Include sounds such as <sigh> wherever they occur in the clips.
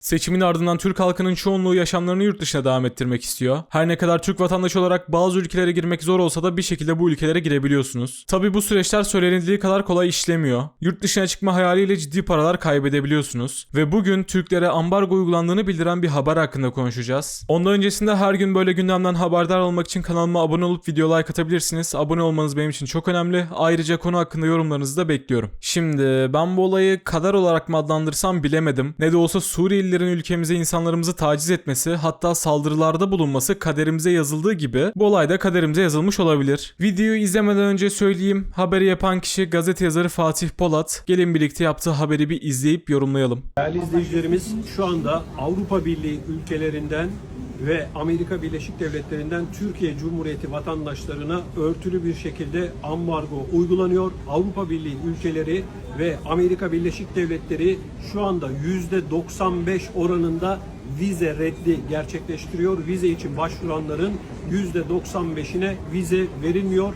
Seçimin ardından Türk halkının çoğunluğu yaşamlarını yurt dışına devam ettirmek istiyor. Her ne kadar Türk vatandaşı olarak bazı ülkelere girmek zor olsa da bir şekilde bu ülkelere girebiliyorsunuz. Tabi bu süreçler söylenildiği kadar kolay işlemiyor. Yurt dışına çıkma hayaliyle ciddi paralar kaybedebiliyorsunuz. Ve bugün Türklere ambargo uygulandığını bildiren bir haber hakkında konuşacağız. Ondan öncesinde her gün böyle gündemden haberdar olmak için kanalıma abone olup video like atabilirsiniz. Abone olmanız benim için çok önemli. Ayrıca konu hakkında yorumlarınızı da bekliyorum. Şimdi ben bu olayı kader olarak mı adlandırsam bilemedim. Ne de olsa Suriyelilerin ülkemize insanlarımızı taciz etmesi hatta saldırılarda bulunması kaderimize yazıldığı gibi bu olay da kaderimize yazılmış olabilir. Videoyu izlemeden önce söyleyeyim. Haberi yapan kişi gazete yazarı Fatih Polat. Gelin birlikte yaptığı haberi bir izleyip yorumlayalım. Değerli izleyicilerimiz şu anda Avrupa Birliği ülkelerinden ve Amerika Birleşik Devletleri'nden Türkiye Cumhuriyeti vatandaşlarına örtülü bir şekilde ambargo uygulanıyor. Avrupa Birliği ülkeleri ve Amerika Birleşik Devletleri şu anda %95 oranında vize reddi gerçekleştiriyor. Vize için başvuranların %95'ine vize verilmiyor.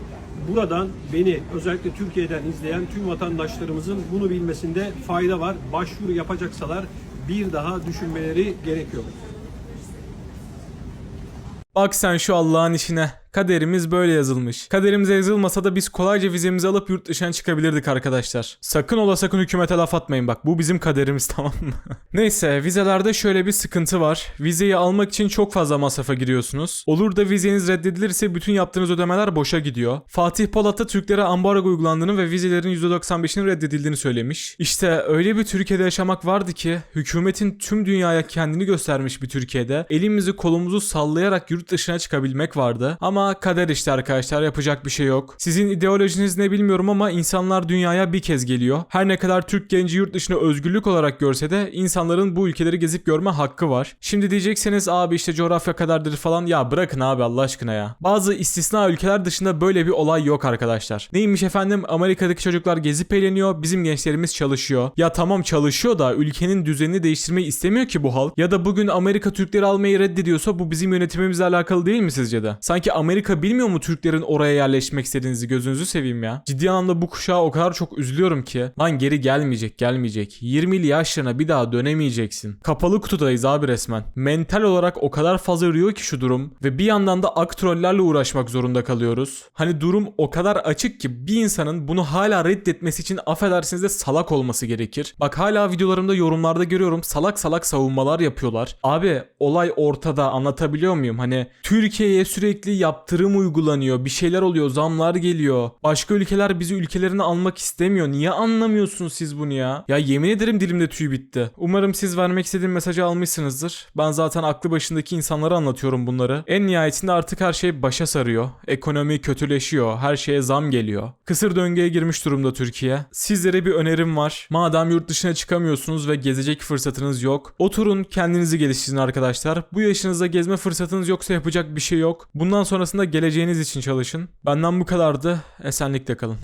Buradan beni özellikle Türkiye'den izleyen tüm vatandaşlarımızın bunu bilmesinde fayda var. Başvuru yapacaksalar bir daha düşünmeleri gerekiyor. Bak sen şu Allah'ın işine. Kaderimiz böyle yazılmış. Kaderimize yazılmasa da biz kolayca vizemizi alıp yurt dışına çıkabilirdik arkadaşlar. Sakın ola sakın hükümete laf atmayın bak. Bu bizim kaderimiz <laughs> tamam mı? Neyse vizelerde şöyle bir sıkıntı var. Vizeyi almak için çok fazla masrafa giriyorsunuz. Olur da vizeniz reddedilirse bütün yaptığınız ödemeler boşa gidiyor. Fatih Polat da Türklere ambargo uygulandığını ve vizelerin %95'inin reddedildiğini söylemiş. İşte öyle bir Türkiye'de yaşamak vardı ki hükümetin tüm dünyaya kendini göstermiş bir Türkiye'de elimizi kolumuzu sallayarak yurt dışına çıkabilmek vardı. Ama kader işte arkadaşlar yapacak bir şey yok. Sizin ideolojiniz ne bilmiyorum ama insanlar dünyaya bir kez geliyor. Her ne kadar Türk genci yurt dışını özgürlük olarak görse de insanların bu ülkeleri gezip görme hakkı var. Şimdi diyecekseniz abi işte coğrafya kadardır falan ya bırakın abi Allah aşkına ya. Bazı istisna ülkeler dışında böyle bir olay yok arkadaşlar. Neymiş efendim Amerika'daki çocuklar gezip eğleniyor bizim gençlerimiz çalışıyor. Ya tamam çalışıyor da ülkenin düzenini değiştirmeyi istemiyor ki bu halk. Ya da bugün Amerika Türkleri almayı reddediyorsa bu bizim yönetimimizle alakalı değil mi sizce de? Sanki Amerika bilmiyor mu Türklerin oraya yerleşmek istediğinizi gözünüzü seveyim ya. Ciddi anlamda bu kuşağa o kadar çok üzülüyorum ki. Lan geri gelmeyecek gelmeyecek. 20'li yaşlarına bir daha dönemeyeceksin. Kapalı kutudayız abi resmen. Mental olarak o kadar fazla yürüyor ki şu durum. Ve bir yandan da ak trollerle uğraşmak zorunda kalıyoruz. Hani durum o kadar açık ki bir insanın bunu hala reddetmesi için affedersiniz de salak olması gerekir. Bak hala videolarımda yorumlarda görüyorum salak salak savunmalar yapıyorlar. Abi olay ortada anlatabiliyor muyum? Hani Türkiye'ye sürekli yaptırım uygulanıyor. Bir şeyler oluyor. Zamlar geliyor. Başka ülkeler bizi ülkelerine almak istemiyor. Niye anlamıyorsunuz siz bunu ya? Ya yemin ederim dilimde tüy bitti. Umarım siz vermek istediğim mesajı almışsınızdır. Ben zaten aklı başındaki insanlara anlatıyorum bunları. En nihayetinde artık her şey başa sarıyor. Ekonomi kötüleşiyor. Her şeye zam geliyor. Kısır döngüye girmiş durumda Türkiye. Sizlere bir önerim var. Madem yurt dışına çıkamıyorsunuz ve gezecek fırsatınız yok. Oturun kendinizi geliştirin arkadaşlar. Bu yaşınızda gezme fırsatınız yoksa yapacak bir şey yok. Bundan sonrasında geleceğiniz için çalışın. Benden bu kadardı. Esenlikle kalın.